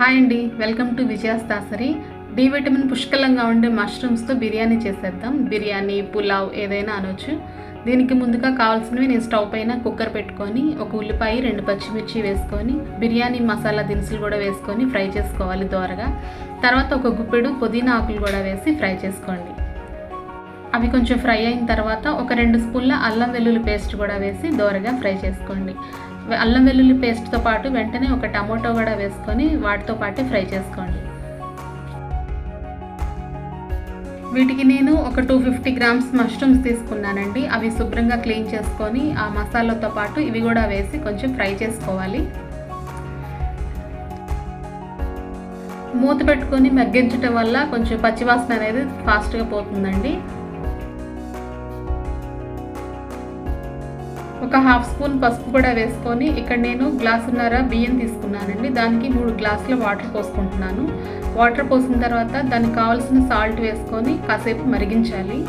Hi అండి. Welcome to Vijayas Dasari. D vitamin పుష్కలంగా ఉండే మష్రూమ్స్తో బిర్యానీ చేసేద్దాం. బిర్యానీ పులావ్ ఏదైనా అనొచ్చు. దీనికి ముందుగా కావాల్సినవి నేను స్టవ్ పైన కుక్కర్ పెట్టుకొని ఒక ఉల్లిపాయ రెండు పచ్చిమిర్చి వేసుకొని బిర్యానీ మసాలా దినుసులు కూడా వేసుకొని ఫ్రై చేసుకోవాలి దోరగా. తర్వాత ఒక గుప్పెడు పుదీనా ఆకులు కూడా వేసి ఫ్రై చేసుకోండి. అవి కొంచెం ఫ్రై అయిన తర్వాత ఒక రెండు స్పూన్ల అల్లం వెల్లుల్లి పేస్ట్ కూడా వేసి దోరగా ఫ్రై చేసుకోండి. అల్లం వెల్లుల్లి పేస్ట్తో పాటు వెంటనే ఒక టమాటో కూడా వేసుకొని వాటితో పాటు ఫ్రై చేసుకోండి. వీటికి నేను ఒక టూ ఫిఫ్టీ గ్రామ్స్ మష్రూమ్స్ తీసుకున్నానండి. అవి శుభ్రంగా క్లీన్ చేసుకొని ఆ మసాలాతో పాటు ఇవి కూడా వేసి కొంచెం ఫ్రై చేసుకోవాలి. మూత పెట్టుకొని మగ్గించటం వల్ల కొంచెం పచ్చివాసన అనేది ఫాస్ట్గా పోతుందండి. ఒక హాఫ్ స్పూన్ పసుపు కూడా వేసుకొని ఇక్కడ నేను గ్లాసున్నర బియ్యం తీసుకున్నానండి. దానికి మూడు గ్లాసుల వాటర్ పోసుకుంటున్నాను. వాటర్ పోసిన తర్వాత దానికి కావాల్సిన సాల్ట్ వేసుకొని కాసేపు మరిగించాలి.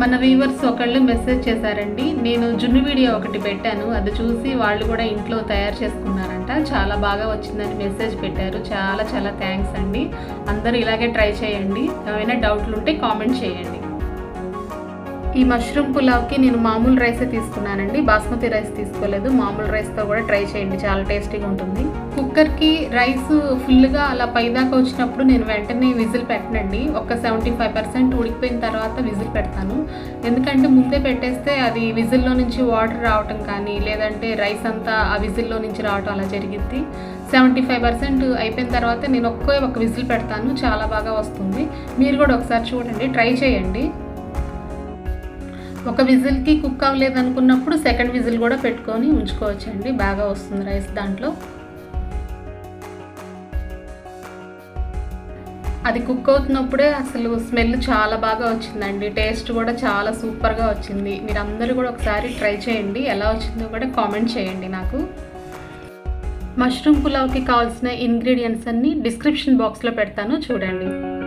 మన వీవర్స్ ఒకళ్ళు మెసేజ్ చేశారండి. నేను జున్ను వీడియో ఒకటి పెట్టాను. అది చూసి వాళ్ళు కూడా ఇంట్లో తయారు చేసుకున్నారంట. చాలా బాగా వచ్చిందని మెసేజ్ పెట్టారు. చాలా చాలా థ్యాంక్స్ అండి. అందరూ ఇలాగే ట్రై చేయండి. ఏమైనా డౌట్లు ఉంటే కామెంట్ చేయండి. ఈ మష్రూమ్ పులావ్కి నేను మామూలు రైసే తీసుకున్నానండి. బాస్మతి రైస్ తీసుకోలేదు. మామూలు రైస్తో కూడా ట్రై చేయండి. చాలా టేస్టీగా ఉంటుంది. కుక్కర్కి రైస్ ఫుల్గా అలా పైదాకా వచ్చినప్పుడు నేను వెంటనే విజిల్ పెట్టనండి. ఒక సెవెంటీ ఫైవ్ పర్సెంట్ ఉడికిపోయిన తర్వాత విజిల్ పెడతాను. ఎందుకంటే ముందే పెట్టేస్తే అది విజిల్లో నుంచి వాటర్ రావటం కానీ లేదంటే రైస్ అంతా ఆ విజిల్లో నుంచి రావటం అలా జరిగిద్ది. సెవెంటీ ఫైవ్ పర్సెంట్ అయిపోయిన తర్వాత నేను ఒక్కే ఒక విజిల్ పెడతాను. చాలా బాగా వస్తుంది. మీరు కూడా ఒకసారి చూడండి. ట్రై చేయండి. ఒక విజిల్కి కుక్ అవ్వలేదు అనుకున్నప్పుడు సెకండ్ విజిల్ కూడా పెట్టుకొని ఉంచుకోవచ్చండి. బాగా వస్తుంది రైస్ దాంట్లో. అది కుక్ అవుతున్నప్పుడే అసలు స్మెల్ చాలా బాగా వచ్చిందండి. టేస్ట్ కూడా చాలా సూపర్గా వచ్చింది. మీరు అందరూ కూడా ఒకసారి ట్రై చేయండి. ఎలా వచ్చిందో కూడా కామెంట్ చేయండి నాకు. మష్రూమ్ పులావ్కి కావాల్సిన ఇంగ్రీడియంట్స్ అన్నీ డిస్క్రిప్షన్ బాక్స్లో పెడతాను. చూడండి.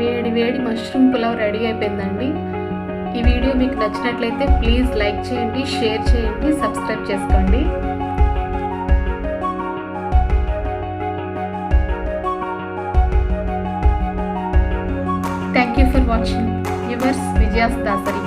వేడి వేడి మష్రూమ్ పులావ్ రెడీ అయిపోయిందండి. ఈ వీడియో మీకు నచ్చినట్లయితే ప్లీజ్ లైక్ చేయండి షేర్ చేయండి సబ్స్క్రైబ్ చేసుకోండి. Thank you for watching yours Vijayas Dasari